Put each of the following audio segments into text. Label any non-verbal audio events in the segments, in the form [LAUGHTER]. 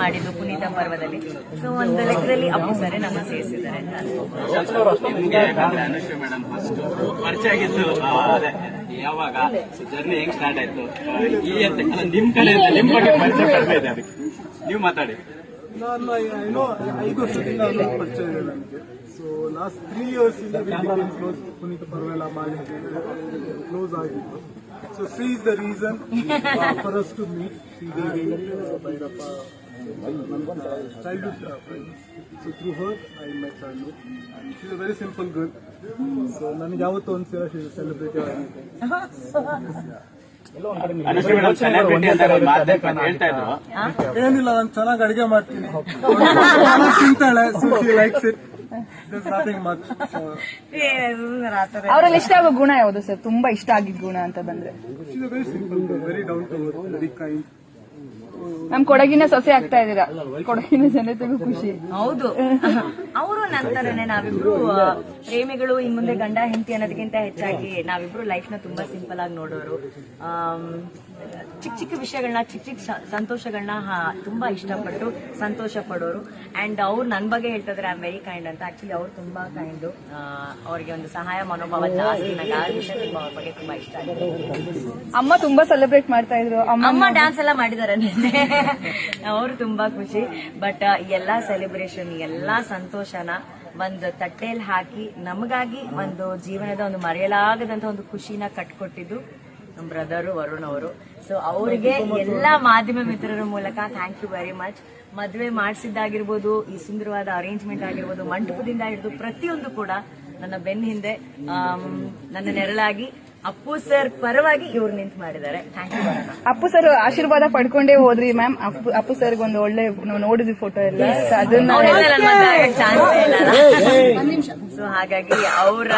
ಮಾಡಿದ್ದು ಪುನೀತ ಪರ್ವದಲ್ಲಿ ಸೊ ಒಂದು ಲೆಕ್ಕದಲ್ಲಿ ಅಪ್ಪು ಸರಿ ನಮ್ಮ ಸೇರಿಸಿದ್ದಾರೆ ಯಾವಾಗ ಜರ್ನಿ ಹೆಂಗ್ ಸ್ಟಾರ್ಟ್ ಆಯ್ತು ಈ ಅಂತ ನಿಮ್ ಕಡೆ ನಿಮ್ ಬಗ್ಗೆ ಪರಿಚಯ ನೀವು ಮಾತಾಡಿ ನಾನು ಏನೋ ಐದು ವರ್ಷದಿಂದ ಅವ್ರ ಪರಿಚಯ ಇದೆ ನನಗೆ ಸೊ ಲಾಸ್ಟ್ ತ್ರೀ ಇಯರ್ಸ್ ಇಂದ ಕ್ಲೋಸ್ ಪುನೀತ್ ಪರ್ವೆಲ್ಲ ಮಾಡಿ ಕ್ಲೋಸ್ ಆಗಿತ್ತು so Shri is the reason [LAUGHS] for us to meet Sridevi Bhyrappa childhood so through her I my childhood and she is a very simple girl so ನನಗೆ ಯಾವತ್ತೂ ಒಂದ್ಸಲ celebrity ಆಗಿದೆ [LAUGHS] ಏನಿಲ್ಲ ನಾನು ಚೆನ್ನಾಗಿ ಅಡಿಗೆ ಮಾಡ್ತೀನಿ. ತಿಂತಾಳೆ ಲೈಕ್ಸ್ ಇಟ್ ಅವರಲ್ಲಿ ಇಷ್ಟ ಆಗೋ ಗುಣ ಯಾವುದು ಸರ್? ತುಂಬಾ ಇಷ್ಟ ಆಗಿದ್ ಗುಣ ಅಂತ ಬಂದ್ರೆ. ನಮ್ ಕೊಡಗಿನ ಸೊಸೆ ಆಗ್ತಾ ಇದೀರಾ ಕೊಡಗಿನ ಜನತೆಗೂ ಖುಷಿ. ಹೌದು. ಅವರು ನಂತರನೇ ನಾವಿಬ್ರು ಪ್ರೇಮಿಗಳು ಇನ್ ಮುಂದೆ ಗಂಡ ಹೆಂಡತಿ ಅನ್ನೋದಕ್ಕಿಂತ ಹೆಚ್ಚಾಗಿ ನಾವಿಬ್ರು ಲೈಫ್ನ ತುಂಬಾ ಸಿಂಪಲ್ ಆಗಿ ನೋಡೋರು. ಚಿಕ್ಕ ಚಿಕ್ಕ ವಿಷಯಗಳನ್ನ ಚಿಕ್ಕ ಚಿಕ್ಕ ಸಂತೋಷಗಳನ್ನ ತುಂಬಾ ಇಷ್ಟಪಟ್ಟು ಸಂತೋಷ ಪಡೋರು. ಅಂಡ್ ಅವ್ರು ನನ್ ಬಗ್ಗೆ ಹೇಳ್ತಾ ಐ ಆಮ್ ವೆರಿ ಕೈಂಡ್ ಅಂತ. ಆಕ್ಚುಲಿ ಅವ್ರು ತುಂಬಾ ಕೈಂಡ್ ಅವ್ರಿಗೆ ಒಂದು ಸಹಾಯ ಮನೋಭಾವ ಜಾಸ್ತಿ. ನಂಗೆ ಆ ವಿಷಯ ತುಂಬಾ ಅವ್ರ ಬಗ್ಗೆ ತುಂಬಾ ಇಷ್ಟ ಆಗಿದೆ ಅಮ್ಮ ತುಂಬಾ ಸೆಲೆಬ್ರೇಟ್ ಮಾಡ್ತಾ ಇದ್ರು. ಅಮ್ಮ ಅಮ್ಮ ಡ್ಯಾನ್ಸ್ ಎಲ್ಲ ಮಾಡಿದಾರೆ. ನಿನ್ನೆ ಅವರು ತುಂಬಾ ಖುಷಿ. ಬಟ್ ಎಲ್ಲಾ ಸೆಲೆಬ್ರೇಷನ್ ಎಲ್ಲಾ ಸಂತೋಷನ ಒಂದು ತಟ್ಟೆಯಲ್ಲಿ ಹಾಕಿ ನಮಗಾಗಿ ಒಂದು ಜೀವನದ ಒಂದು ಮರೆಯಲಾಗದಂತ ಒಂದು ಖುಷಿನ ಕಟ್ಕೊಟ್ಟಿದ್ದು ನಮ್ಮ ಬ್ರದರು ವರುಣ್ ಅವರು. ಸೊ ಅವರಿಗೆ ಎಲ್ಲಾ ಮಾಧ್ಯಮ ಮಿತ್ರರ ಮೂಲಕ ಥ್ಯಾಂಕ್ ಯು ವೆರಿ ಮಚ್ ಮದುವೆ ಮಾಡಿಸಿದ್ದಾಗಿರ್ಬೋದು ಈ ಸುಂದರವಾದ ಅರೇಂಜ್ಮೆಂಟ್ ಆಗಿರ್ಬೋದು ಮಂಟಪದಿಂದ ಹಿಡಿದು ಪ್ರತಿಯೊಂದು ಕೂಡ ನನ್ನ ಬೆನ್ನ ಹಿಂದೆ ನನ್ನ ನೆರಳಾಗಿ ಅಪ್ಪು ಸರ್ ಪರವಾಗಿ ಇವ್ರು ನಿಂತು ಮಾಡಿದ್ದಾರೆ. Thank you Varuna Appu sir ಆಶೀರ್ವಾದ ಪಡ್ಕೊಂಡೇ ಹೋದ್ರಿ ಮ್ಯಾಮ್. ಅಪ್ಪು ಅಪ್ಪು ಸರ್ಗೆ ಒಂದು ಒಳ್ಳೆ ನಾವು ನೋಡಿದ್ವಿ ಫೋಟೋ ಎಲ್ಲ. ಅದನ್ನ ಅವ್ರೆಲ್ಲ ನನ್ ಮದ್ವೆ ಆಗಕ್ ಚಾನ್ಸ್ ಇಲ್ಲ ಸೊ ಹಾಗಾಗಿ ಅವರ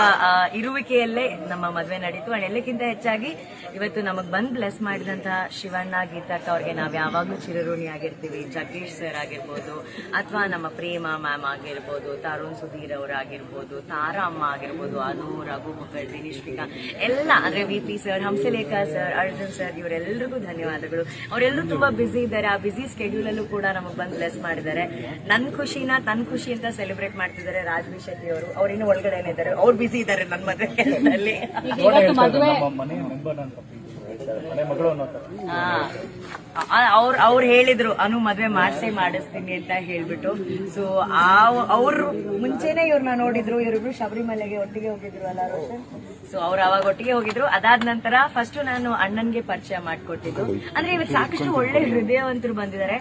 ಇರುವಿಕೆಯಲ್ಲೇ ನಮ್ಮ ಮದುವೆ ನಡೀತು. ಅಂಡ್ ಎಲ್ಲಕ್ಕಿಂತ ಹೆಚ್ಚಾಗಿ ಇವತ್ತು ನಮಗ್ ಬಂದ್ ಬ್ಲೆಸ್ ಮಾಡಿದಂತಹ ಶಿವಣ್ಣ ಗೀತಕ್ಕ ಅವ್ರಿಗೆ ನಾವ್ ಯಾವಾಗ್ಲೂ ಚಿರಋಣಿ ಆಗಿರ್ತೀವಿ. ಜಗದೀಶ್ ಸರ್ ಆಗಿರ್ಬೋದು ಅಥವಾ ನಮ್ಮ ಪ್ರೇಮ ಮ್ಯಾಮ್ ಆಗಿರ್ಬೋದು, ತರುಣ್ ಸುಧೀರ್ ಅವರಾಗಿರ್ಬೋದು ತಾರಾ ಅಮ್ಮ ಆಗಿರ್ಬೋದು, ಅನು, ರಘು, ಮುಖರ್ಜಿ ನಿಶ್ವಿಕಾ ಎಲ್ಲ, ಅಂದ್ರೆ V P sir Hamsalekha sir Arjun sir ಇವರೆಲ್ಲರಿಗೂ ಧನ್ಯವಾದಗಳು. ಅವರೆಲ್ಲರೂ ತುಂಬಾ ಬ್ಯುಸಿ ಇದ್ದಾರೆ. ಆ ಬ್ಯುಸಿ ಸ್ಕೆಡ್ಯೂಲ್ ಅಲ್ಲೂ ಕೂಡ ನಮಗ್ ಬಂದ್ ಬ್ಲೆಸ್ ಮಾಡಿದ್ದಾರೆ. ನನ್ ಖುಷಿನ, ತನ್ ಖುಷಿ ಅಂತ ಸೆಲೆಬ್ರೇಟ್ ಮಾಡ್ತಿದ್ದಾರೆ ರಾಜ್ವಿ ಶೆಟ್ಟಿ ಅವರು. ಅವ್ರಿನ್ನೂ ಒಳಗಡೆನೆ ಇದ್ದಾರೆ ಅವ್ರು ಬಿಸಿ ಇದ್ದಾರೆ ನನ್ನ ಮದುವೆ ಕೆಲಸದಲ್ಲಿ ಅವ್ರು ಅವ್ರು ಹೇಳಿದ್ರು ಅನು ಮದ್ವೆ ಮಾಡಿಸಿ ಮಾಡಿಸ್ತೀನಿ ಅಂತ ಹೇಳ್ಬಿಟ್ಟು. ಸೊ ಆ ಅವ್ರು ಮುಂಚೆನೆ ಇವ್ರನ್ನ ನೋಡಿದ್ರು. ಇವರಿಬ್ರು ಶಬರಿಮಲೆಗೆ ಒಟ್ಟಿಗೆ ಹೋಗಿದ್ರು ಅಲ್ಲ ರೋಷನ್? ಸೊ ಅವ್ರು ಅವಾಗ ಒಟ್ಟಿಗೆ ಹೋಗಿದ್ರು. ಅದಾದ ನಂತರ ಫಸ್ಟ್ ನಾನು ಅಣ್ಣನ್ಗೆ ಪರಿಚಯ ಮಾಡ್ಕೊಟ್ಟಿದ್ದು. ಅಂದ್ರೆ ಇವತ್ತು ಸಾಕಷ್ಟು ಒಳ್ಳೆ ಹೃದಯವಂತರು ಬಂದಿದ್ದಾರೆ.